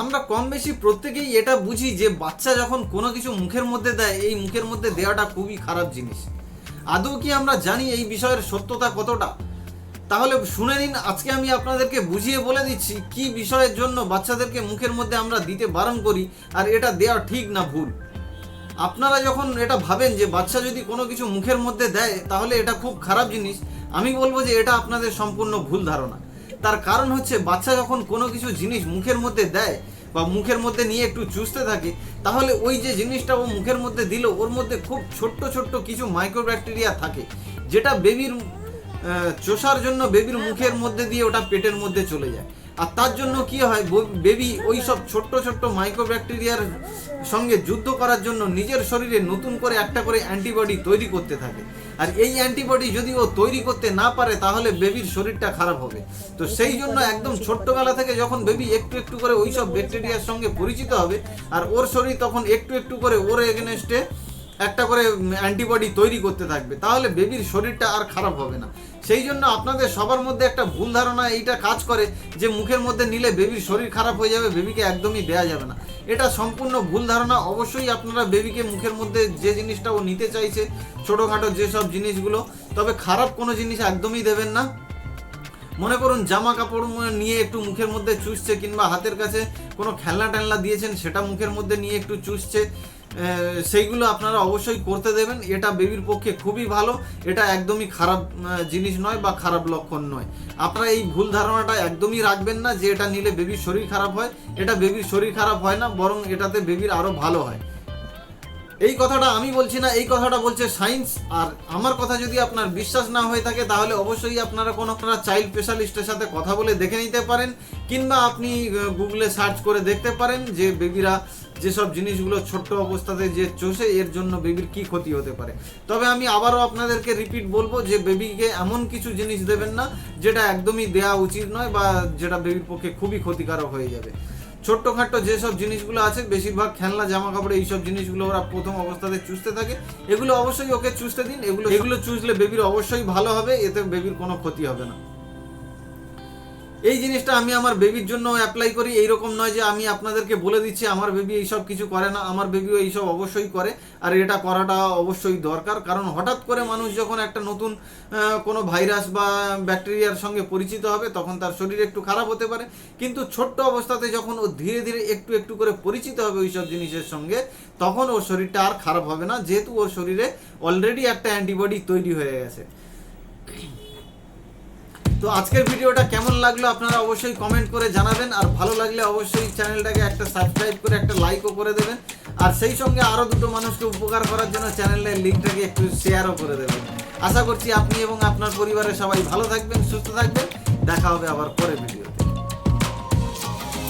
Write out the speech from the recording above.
আমরা কম বেশি প্রত্যেকেই এটা বুঝি যে বাচ্চা যখন কোনো কিছু মুখের মধ্যে দেয়, এই মুখের মধ্যে দেওয়াটা খুবই খারাপ জিনিস। আদৌ কি আমরা জানি এই বিষয়ের সত্যতা কতটা? তাহলে শুনে নিন, আজকে আমি আপনাদেরকে বুঝিয়ে বলে দিচ্ছি কি বিষয়ের জন্য বাচ্চাদেরকে মুখের মধ্যে আমরা দিতে বারণ করি আর এটা দেওয়া ঠিক না ভুল। আপনারা যখন এটা ভাবেন যে বাচ্চা যদি কোনো কিছু মুখের মধ্যে দেয়, তাহলে এটা খুব খারাপ জিনিস। আমি বলব যে এটা আপনাদের সম্পূর্ণ ভুল ধারণা। তার কারণ হচ্ছে বাচ্চা যখন কোনো কিছু জিনিস মুখের মধ্যে দেয় বা মুখের মধ্যে নিয়ে একটু চুষতে থাকে, তাহলে ওই যে জিনিসটা ও মুখের মধ্যে দিল, ওর মধ্যে খুব ছোট্ট ছোট্ট কিছু মাইক্রোব্যাকটেরিয়া থাকে, যেটা বেবির চোষার জন্য বেবির মুখের মধ্যে দিয়ে ওটা পেটের মধ্যে চলে যায়। আর তার জন্য কি হয় বেবি ওই সব ছোট্ট ছোট্ট মাইক্রোব্যাকটেরিয়ার সঙ্গে যুদ্ধ করার জন্য নিজের শরীরে নতুন করে একটা করে অ্যান্টিবডি তৈরি করতে থাকে। আর এই অ্যান্টিবডি যদি ও তৈরি করতে না পারে, তাহলে বেবির শরীরটা খারাপ হবে। তো সেই জন্য একদম ছোট্টবেলা থেকে যখন বেবি একটু একটু করে ওই সব ব্যাকটেরিয়ার সঙ্গে পরিচিত হবে, আর ওর শরীর তখন একটু একটু করে ওর এগেনস্টে একটা করে অ্যান্টিবডি তৈরি করতে থাকবে, তাহলে বেবির শরীরটা আর খারাপ হবে না। সেই জন্য আপনাদের সবার মধ্যে একটা ভুল ধারণা এইটা কাজ করে যে মুখের মধ্যে নিলে বেবির শরীর খারাপ হয়ে যাবে বেবিকে একদমই দেওয়া যাবে না। এটা সম্পূর্ণ ভুল ধারণা, অবশ্যই আপনারা বেবিকে মুখের মধ্যে যে জিনিসটা ও নিতে চাইছে, ছোটোখাটো যেসব জিনিসগুলো, তবে খারাপ কোনো জিনিস একদমই দেবেন না। মনে করুন জামা কাপড় নিয়ে একটু মুখের মধ্যে চুষছে, কিংবা হাতের কাছে কোনো খেলনা টেলনা দিয়েছেন, সেটা মুখের মধ্যে নিয়ে একটু চুষছে। সেইগুলো আপনারা অবশ্যই করতে দেবেন। এটা বেবির পক্ষে খুবই ভালো। এটা একদমই খারাপ জিনিস নয় বা খারাপ লক্ষণ নয়। আপনারা এই ভুল ধারণাটা একদমই রাখবেন না যে এটা নিলে বেবির শরীর খারাপ হয়। এটা বেবির শরীর খারাপ হয় না, বরং এটাতে বেবির আরও ভালো হয়। এই কথাটা আমি বলছি না, এই কথাটা বলছে সায়েন্স। আর আমার কথা যদি আপনার বিশ্বাস না হয়ে থাকে, তাহলে অবশ্যই আপনারা কোনো চাইল্ড স্পেশালিস্টের সাথে কথা বলে দেখে নিতে পারেন, কিংবা আপনি গুগলে সার্চ করে দেখতে পারেন যে বেবিরা যেসব জিনিসগুলো ছোট্ট অবস্থাতে যে চষে, এর জন্য বেবির কি ক্ষতি হতে পারে। তবে আমি আবারও আপনাদেরকে রিপিট বলব যে বেবিকে এমন কিছু জিনিস দেবেন না, যেটা একদমই দেওয়া উচিত নয় বা যেটা বেবির পক্ষে খুবই ক্ষতিকারক হয়ে যাবে। ছোট্টখাট্ট যেসব জিনিসগুলো আছে, বেশিরভাগ খেলনা জামা কাপড় এইসব জিনিসগুলো ওরা প্রথম অবস্থাতে চুষতে থাকে। এগুলো অবশ্যই ওকে চুষতে দিন, এগুলো এগুলো চুষলে বেবির অবশ্যই ভালো হবে, এতে বেবির কোনো ক্ষতি হবে না। এই জিনিসটা আমি আমার বেবির জন্য অ্যাপ্লাই করি, এইরকম নয় যে আমি আপনাদেরকে বলে দিচ্ছি, আমার বেবি এইসব কিছু করে না, আমার বেবিও এইসব অবশ্যই করে, আর এটা করাটা অবশ্যই দরকার। কারণ হঠাৎ করে মানুষ যখন একটা নতুন কোনো ভাইরাস বা ব্যাকটেরিয়ার সঙ্গে পরিচিত হবে, তখন তার শরীর একটু খারাপ হতে পারে। কিন্তু ছোট্ট অবস্থাতে যখন ও ধীরে ধীরে একটু একটু করে পরিচিত হবে ওইসব জিনিসের সঙ্গে, তখন ওর শরীরটা আর খারাপ হবে না, যেহেতু ওর শরীরে অলরেডি একটা অ্যান্টিবডি তৈরি হয়ে গেছে। তো আজকের ভিডিওটা কেমন লাগল আপনারা অবশ্যই কমেন্ট করে জানাবেন, আর ভালো লাগলে অবশ্যই চ্যানেলটাকে একটা সাবস্ক্রাইব করে, একটা লাইকও করে দেবেন, আর সেই সঙ্গে আরও দুটো মানুষকে উপকার করার জন্য চ্যানেলের লিঙ্কটাকে একটু শেয়ারও করে দেবেন। আশা করছি আপনি এবং আপনার পরিবারের সবাই ভালো থাকবেন, সুস্থ থাকবেন, দেখা হবে আবার পরে ভিডিও